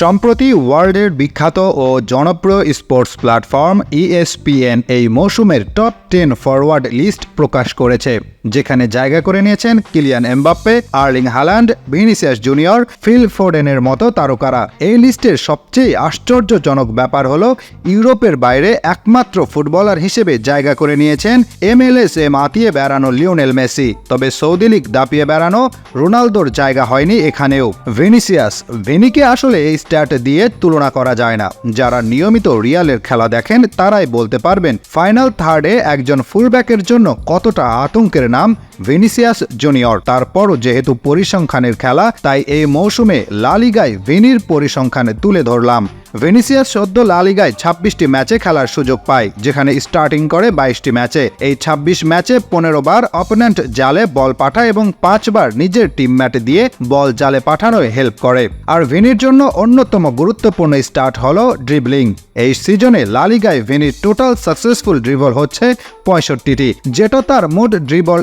সম্প্রতি ওয়ার্ল্ডের বিখ্যাত ও জনপ্রিয় স্পোর্টস প্ল্যাটফর্ম E ইএসপিএন এই মৌসুমের টপ টেন ফরওয়ার্ড লিস্ট প্রকাশ করেছে, যেখানে জায়গা করে নিয়েছেন Kylian Mbappe, Erling Haaland Vinicius Junior, Phil ফোর্ডেনের মতো তারকারা। এই লিস্টের সবচেয়ে আশ্চর্যজনক ব্যাপার হলো, ইউরোপের বাইরে একমাত্র ফুটবলার হিসেবে জায়গা করে নিয়েছেন এমএলএস এ মাতিয়ে বেড়ানো লিওনেল মেসি। তবে সৌদি লীগ দাপিয়ে বেড়ানো রোনালদোর জায়গা হয়নি এখানেও। ভিনিসিয়াস, ভিনিকে আসলে এই স্ট্যাট দিয়ে তুলনা করা যায় না। যারা নিয়মিত রিয়ালের খেলা দেখেন, তারাই বলতে পারবেন, ফাইনাল থার্ডে একজন ফুলব্যাকের জন্য কতটা আতঙ্কের নাম ভিনিসিয়াস জুনিয়র। তারপরও যেহেতু পরিসংখ্যানের খেলা, তাই এই মৌসুমে লালিগায় ভিনির পরিসংখ্যানে তুলে ধরলাম। ভেনিসিয়াস সদ্য লালিগায় ছাব্বিশটি ম্যাচে খেলার সুযোগ পায়, যেখানে স্টার্টিং করে বাইশটি ম্যাচে। এই ছাব্বিশ ম্যাচে পনেরো বার অপোনেন্ট জালে বল পাঠায় এবং পাঁচবার নিজের টিম ম্যাটে দিয়ে বল জালে পাঠানোয় হেল্প করে। আর ভিনির জন্য অন্যতম গুরুত্বপূর্ণ স্টার্ট হল ড্রিবলিং। এই সিজনে লালিগায় ভিনির টোটাল সাকসেসফুল ড্রিবল হচ্ছে পঁয়ষট্টিটি, যেটা তার মোট ড্রিবল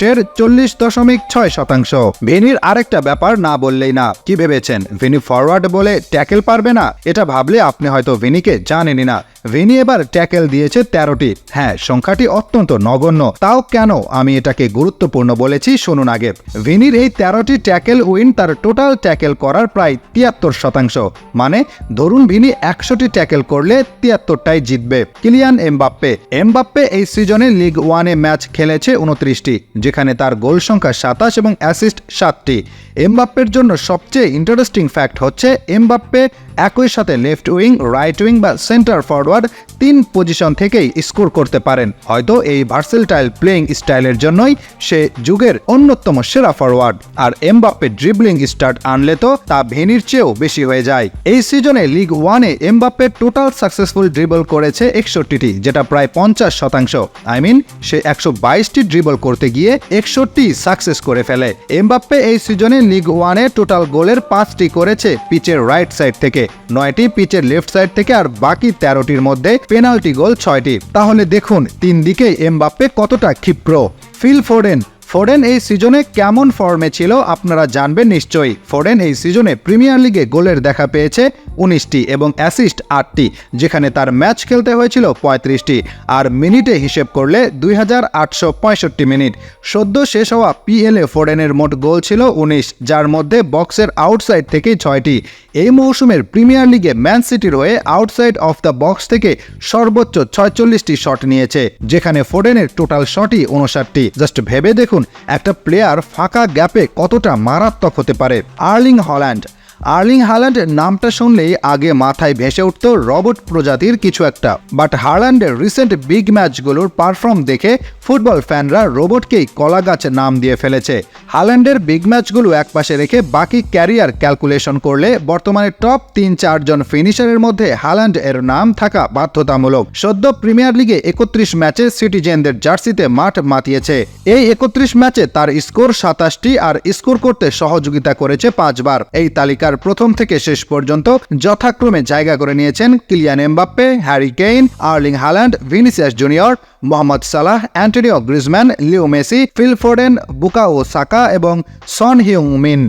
অ্যাটেম্পটের চল্লিশ দশমিক ছয় শতাংশ। ভিনির আরেকটা ব্যাপার না বললেই না। কি ভেবেছেন? ভিনি ফরওয়ার্ড বলে ট্যাকেল পারবে না? এটা ভাবলে আপনি হয়তো ভিনিকে জানেনই না। ভিনি এবার ট্যাকেল দিয়েছে তেরোটি। হ্যাঁ সংখ্যাটি অত্যন্ত নগণ্য। তাও কেন? আমি এটাকে গুরুত্বপূর্ণ বলেছি, শুনুন আগে। ভিনির এই তেরোটি ট্যাকেল উইন তার টোটাল ট্যাকেল করার প্রায় তিয়াত্তর শতাংশ। মানে ধরুন ভিনি একশোটি ট্যাকেল করলে তিয়াত্তরটাই জিতবে। Kylian Mbappe. এমবাপ্পে এই সিজনে লিগ ওয়ানে ম্যাচ খেলেছে উনত্রিশটি। যেখানে তার গোল সংখ্যা সাতাশ এবং অ্যাসিস্ট সাতটি। এমবাপ্পের জন্য সবচেয়ে ইন্টারেস্টিং ফ্যাক্ট হচ্ছে এমবাপ্পে একই সাথে লেফট উইং রাইট উইং বা সেন্টার ফরওয়ার্ড তিন পজিশন থেকেই স্কোর করতে পারেন। হয়তো এই ভার্সেলটাইল প্লেইং স্টাইলের জন্যই সে যুগের অন্যতম সেরা ফরওয়ার্ড আর এমবাপ্পে ড্রিবলিং স্টার্ট আনলে তো তা ভেনির চেয়েও বেশি হয়ে যায়। এই সিজনে লিগ ওয়ানে এমবাপ্পে টোটাল সাকসেসফুল ড্রিবল করেছে একষট্টিটি, যেটা প্রায় পঞ্চাশ শতাংশ। আই মিন সে একশো বাইশটি ড্রিবল করতে গিয়ে একষট্টি সাকসেস করে ফেলে। এমবাপ্পে এই সিজনে লিগ ওয়ানে টোটাল গোলের পাঁচটি করেছে পিচের রাইট সাইড থেকে। নয়টি পিচের লেফট সাইড থেকে আর বাকি তেরোটির মধ্যে পেনাল্টি গোল ছয়টি। তাহলে দেখুন, তিন দিকে এমবাপ্পে কতটা ক্ষিপ্র। ফিল ফোরেন ফোরেন এই সিজনে কেমন ফর্মে ছিল আপনারা জানবেন নিশ্চয়ই। ফোরেন এই সিজনে প্রিমিয়ার লিগে গোলের দেখা পেয়েছে উনিশটি এবং অ্যাসিস্ট আটটি, যেখানে তার ম্যাচ খেলতে হয়েছিল পঁয়ত্রিশটি, আর মিনিটে হিসেব করলে দুই হাজার আটশো পঁয়ষট্টি মিনিট। সদ্য শেষ হওয়া পিএলএ ফোর্ডেনের মোট গোল ছিল উনিশ, যার মধ্যে বক্সের আউটসাইড থেকেই ছয়টি। এই মৌসুমের প্রিমিয়ার লিগে ম্যান সিটির হয়ে আউটসাইড অফ দ্য বক্স থেকে সর্বোচ্চ ছয়চল্লিশটি শট নিয়েছে, যেখানে ফোর্ডেনের টোটাল শটই উনষাটটি। জাস্ট ভেবে দেখুন, একটা প্লেয়ার ফাঁকা গ্যাপে কতটা মারাত্মক হতে পারে। আর্লিং হল্যান্ড আর্লিং হাল্যান্ড নামটা শুনলেই আগে মাথায় ভেসে উঠত রবট প্রজাতির কিছু একটা। বাট হার্ল্যান্ডের রিসেন্ট বিগ ম্যাচগুলোর পারফর্ম দেখে ফুটবল ফ্যানরা রোবটকেই কলা নাম দিয়ে ফেলেছে। হাল্যান্ডের বিগ ম্যাচগুলো একপাশে রেখে বাকি ক্যারিয়ার ক্যালকুলেশন করলে বর্তমানে টপ তিন চারজন ফিনিশারের মধ্যে হাল্যান্ড এর নাম থাকা বাধ্যতামূলক। সদ্য প্রিমিয়ার লিগে একত্রিশ ম্যাচে সিটিজেনদের জার্সিতে মাঠ মাতিয়েছে। এই একত্রিশ ম্যাচে তার স্কোর সাতাশটি আর স্কোর করতে সহযোগিতা করেছে পাঁচবার। এই তালিকার প্রথম থেকে শেষ পর্যন্ত যথাক্রমে জায়গা করে নিয়েছেন Kylian Mbappe, Harry Kane, Erling Haaland, Vinicius Junior, Mohammed Salah Antonio Griezmann Leo Messi Phil Foden Bukayo Saka এবং সন হিউং মিন।